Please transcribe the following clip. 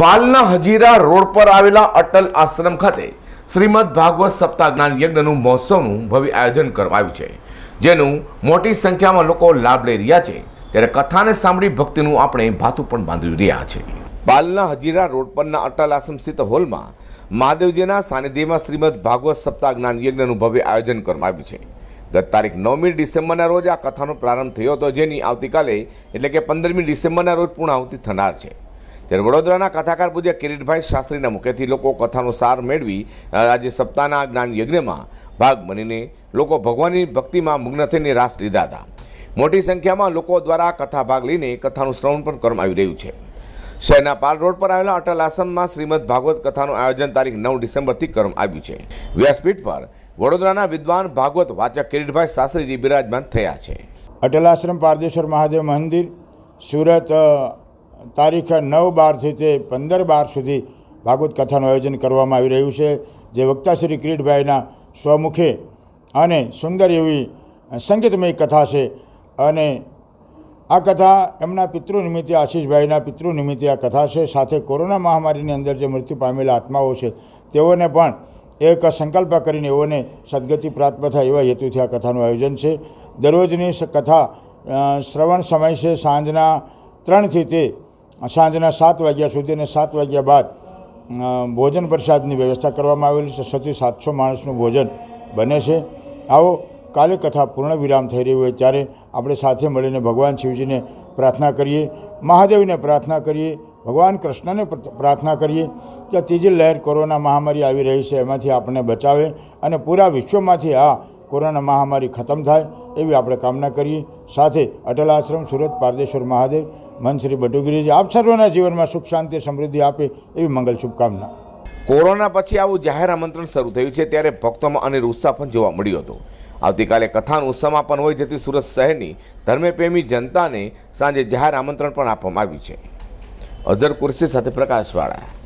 પાલના Hazira road પર આવેલા અટલ આશ્રમ ખાતે શ્રીમદ ભાગવત સપ્તાહ જ્ઞાન યજ્ઞનું મહોત્સવનું ભવ્ય આયોજન કરવામાં આવ્યું છે, જેનું મોટી સંખ્યામાં લોકો લાભ લઈ રહ્યા છે. ત્યારે કથાને સાંભળી ભક્તિનું આપણે ભાથું પણ બાંધી રહ્યા છે. પાલના હજીરા રોડ પરના અટલ આશ્રમ સ્થિત હોલમાં મહાદેવજીના સાનિધ્યમાં શ્રીમદ ભાગવત સપ્તાહ જ્ઞાન યજ્ઞનું ભવ્ય આયોજન કરવામાં આવ્યું છે. ગત તારીખ નવમી ડિસેમ્બરના રોજ આ કથાનો પ્રારંભ થયો હતો, જેની આવતીકાલે એટલે કે પંદરમી ડિસેમ્બરના રોજ પૂર્ણાહુતિ થનાર છે. ત્યારે વડોદરાના કથાકાર પૂજ્ય કિરીટભાઈ શાસ્ત્રીના મુખેથી લોકો કથાનો સાર મેળવી આજે સપ્તાહના જ્ઞાન યજ્ઞમાં ભાગ બનીને લોકો ભગવાનની ભક્તિમાં મગ્ન થઈને રાસ લીધા હતા. મોટી સંખ્યામાં લોકો દ્વારા કથા ભાગ લઈને કથાનું શ્રવણ પણ કરવામાં આવી રહ્યું છે. શહેરના પાલ રોડ પર આવેલા અટલ આશ્રમમાં શ્રીમદ ભાગવત કથાનું આયોજન તારીખ નવ ડિસેમ્બરથી કરવામાં આવ્યું છે. વ્યાસપીઠ પર વડોદરાના વિદ્વાન ભાગવત વાચક કિરીટભાઈ શાસ્ત્રીજી બિરાજમાન થયા છે. અટલ આશ્રમ પારદેશ્વર મહાદેવ મંદિર, સુરત તારીખ નવ બારથી તે પંદર બાર સુધી ભાગવત કથાનું આયોજન કરવામાં આવી રહ્યું છે, જે વક્તા શ્રી કિરીટભાઈના સ્વમુખે અને સુંદર એવી સંગીતમય કથા છે. અને આ કથા એમના પિતૃ નિમિત્તે, આશીષભાઈના પિતૃ નિમિત્તે આ કથા છે. સાથે કોરોના મહામારીની અંદર જે મૃત્યુ પામેલા આત્માઓ છે, તેઓને પણ એક સંકલ્પ કરીને એઓને સદગતિ પ્રાપ્ત થાય એવા હેતુથી આ કથાનું આયોજન છે. દરરોજની કથા શ્રવણ સમય છે. સાંજના ત્રણથી તે સાંજના સાત વાગ્યા સુધી અને સાત વાગ્યા બાદ ભોજન પ્રસાદની વ્યવસ્થા કરવામાં આવેલી છે. છથી સાતસો માણસનું ભોજન બને છે. આવો કાલે કથા પૂર્ણ વિરામ થઈ રહ્યું હોય ત્યારે આપણે સાથે મળીને ભગવાન શિવજીને પ્રાર્થના કરીએ, મહાદેવને પ્રાર્થના કરીએ, ભગવાન કૃષ્ણને પ્રાર્થના કરીએ કે ત્રીજી લહેર કોરોના મહામારી આવી રહી છે, એમાંથી આપણને બચાવે અને પૂરા વિશ્વમાંથી આ કોરોના મહામારી ખતમ થાય એવી આપણે કામના કરીએ. સાથે અટલ આશ્રમ, સુરત, પારદેશ્વર મહાદેવ મન શ્રી બટુગીરીજી, આપ સર્વના જીવનમાં સુખ, શાંતિ, સમૃદ્ધિ આપે એવી મંગલ શુભકામના. કોરોના પછી આવું જાહેર આમંત્રણ શરૂ થયું છે ત્યારે ભક્તોમાં અનેર ઉત્સાહ પણ જોવા મળ્યો હતો. આવતીકાલે કથાનું સમાપન હોય જેથી સુરત શહેરની ધર્મપ્રેમી જનતાને સાંજે જાહેર આમંત્રણ પણ આપવામાં આવ્યું છે. અઝર કુર્સી સાથે પ્રકાશવાળા.